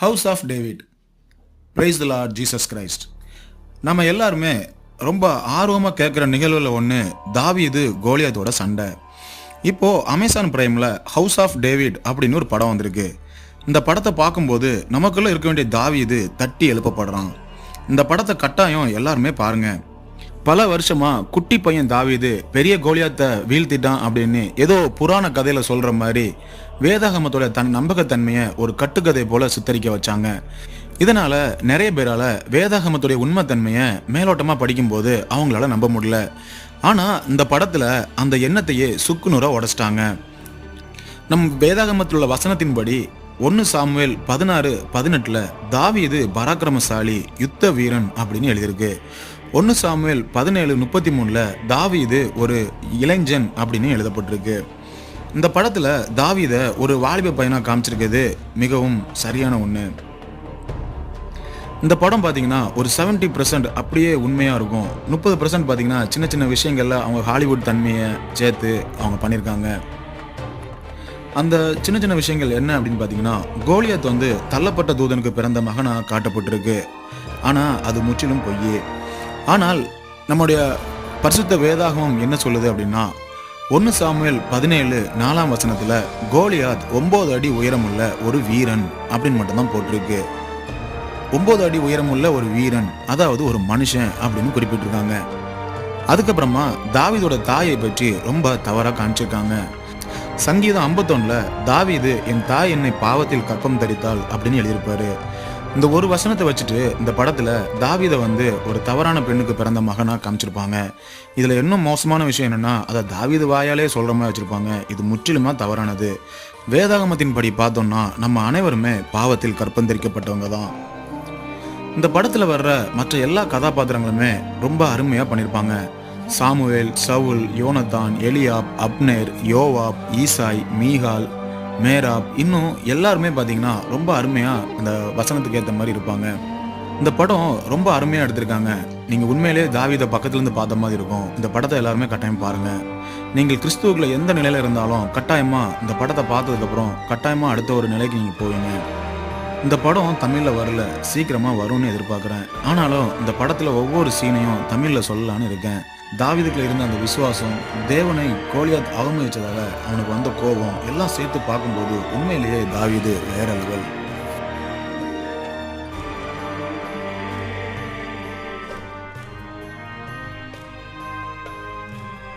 House of David praise the lord Jesus Christ நம்ம எல்லாருமே ரொம்ப ஆர்வமாக கேட்குற நிகழ்வில் ஒன்று தாவி இது கோலியாத்தோட சண்டை. இப்போது அமேசான் பிரைமில் ஹவுஸ் ஆஃப் டேவிட் அப்படின்னு ஒரு படம் வந்திருக்கு. இந்த படத்தை பார்க்கும்போது நமக்குள்ளே இருக்க வேண்டிய தாவி இது தட்டி எழுப்பப்படுறான். இந்த படத்தை கட்டாயம் எல்லாருமே பாருங்கள் பல வருஷமா குட்டி பையன் தாவிது பெரிய கோலியாத்தை வீழ்த்திட்டான் அப்படின்னு ஏதோ புராண கதையில சொல்ற மாதிரி வேதாகமத்தோட தன் நம்பகத்தன்மையை ஒரு கட்டுக்கதை போல சித்தரிக்க வச்சாங்க. இதனால நிறைய பேரால வேதாகமத்துடைய உண்மைத்தன்மையை மேலோட்டமா படிக்கும்போது அவங்களால நம்ப முடியல. ஆனா இந்த படத்துல அந்த எண்ணத்தையே சுக்குநூறா உடைச்சிட்டாங்க. நம் வேதாகமத்தில் உள்ள வசனத்தின்படி ஒன்று சாமுவேல் பதினாறு பதினெட்டில் தாவீது பராக்கிரமசாலி யுத்த வீரன் அப்படின்னு எழுதியிருக்கு. ஒன்று சாமுவேல் பதினேழு முப்பத்தி மூணில் தாவீது ஒரு இளைஞன் அப்படின்னு எழுதப்பட்டிருக்கு. இந்த படத்தில் தாவீதை ஒரு வாலிப பையனாக காமிச்சிருக்கிறது மிகவும் சரியான ஒன்று இந்த படம் பார்த்தீங்கன்னா ஒரு 70% பர்சன்ட் அப்படியே உண்மையாக இருக்கும். முப்பது பர்சன்ட் பார்த்தீங்கன்னா சின்ன சின்ன விஷயங்கள்ல அவங்க ஹாலிவுட் தன்மையை சேர்த்து அவங்க பண்ணியிருக்காங்க அந்த சின்ன சின்ன விஷயங்கள் என்ன அப்படின்னு பார்த்தீங்கன்னா கோலியாத் வந்து தள்ளப்பட்ட தூதனுக்கு பிறந்த மகனாக காட்டப்பட்டிருக்கு. ஆனால் அது முற்றிலும் பொய் ஆனால் நம்முடைய பரிசுத்த வேதாகமம் என்ன சொல்லுது அப்படின்னா ஒன்று சாமுவேல் பதினேழு நாலாம் வசனத்தில் கோலியாத் ஒம்பது அடி உயரமுள்ள ஒரு வீரன் அப்படின்னு மட்டும்தான் போட்டிருக்கு. ஒம்பது அடி உயரமுள்ள ஒரு வீரன் அதாவது ஒரு மனுஷன் அப்படின்னு குறிப்பிட்டிருக்காங்க. அதுக்கப்புறமா தாவீதோட தாயை பற்றி ரொம்ப தவறாக காமிச்சிருக்காங்க சங்கீதம் ஐம்பத்தொன்னுல தாவீது என் தாய் என்னை பாவத்தில் கப்பம் தரித்தாள் அப்படின்னு எழுதியிருப்பாரு. இந்த ஒரு வசனத்தை வச்சுட்டு இந்த படத்துல தாவிதை வந்து ஒரு தவறான பெண்ணுக்கு பிறந்த மகனா காமிச்சிருப்பாங்க. இதுல இன்னும் மோசமான விஷயம் என்னன்னா அதை தாவீது வாயாலே சொல்ற மாதிரி வச்சிருப்பாங்க. இது முற்றிலுமா தவறானது. வேதாகமத்தின் படி பார்த்தோம்னா நம்ம அனைவருமே பாவத்தில் கற்பந்தரிக்கப்பட்டவங்க தான். இந்த படத்துல வர்ற மற்ற எல்லா கதாபாத்திரங்களுமே ரொம்ப அருமையா பண்ணியிருப்பாங்க Samuel Saul Jonathan Eliab Abner Joab ஈசாய் Michal Merab இன்னும் எல்லாருமே பார்த்தீங்கன்னா ரொம்ப அருமையாக அந்த வசனத்துக்கு ஏற்ற மாதிரி இருப்பாங்க. இந்த படம் ரொம்ப அருமையாக எடுத்திருக்காங்க. நீங்கள் உண்மையிலேயே தாவிதை பக்கத்துலேருந்து பார்த்த மாதிரி இருக்கும். இந்த படத்தை எல்லாருமே கட்டாயம் பாருங்கள் நீங்கள் கிறிஸ்துவுக்குள்ள எந்த நிலையில் இருந்தாலும் கட்டாயமாக இந்த படத்தை பார்த்ததுக்கப்புறம் கட்டாயமாக அடுத்த ஒரு நிலைக்கு நீங்கள் போவீங்க. இந்த படம் தமிழில் வரல. சீக்கிரமாக வரும்னு எதிர்பார்க்குறேன். ஆனாலும் இந்த படத்தில் ஒவ்வொரு சீனையும் தமிழில் சொல்லலான்னு இருக்கேன். தாவீதுக்குள்ள இருந்த அந்த விசுவாசம் தேவனை கோலியாத் அவமதிச்சதால அவனுக்கு வந்த கோபம் எல்லாம் சேர்த்து பார்க்கும்போது உண்மையிலேயே தாவிது வேற லெவல்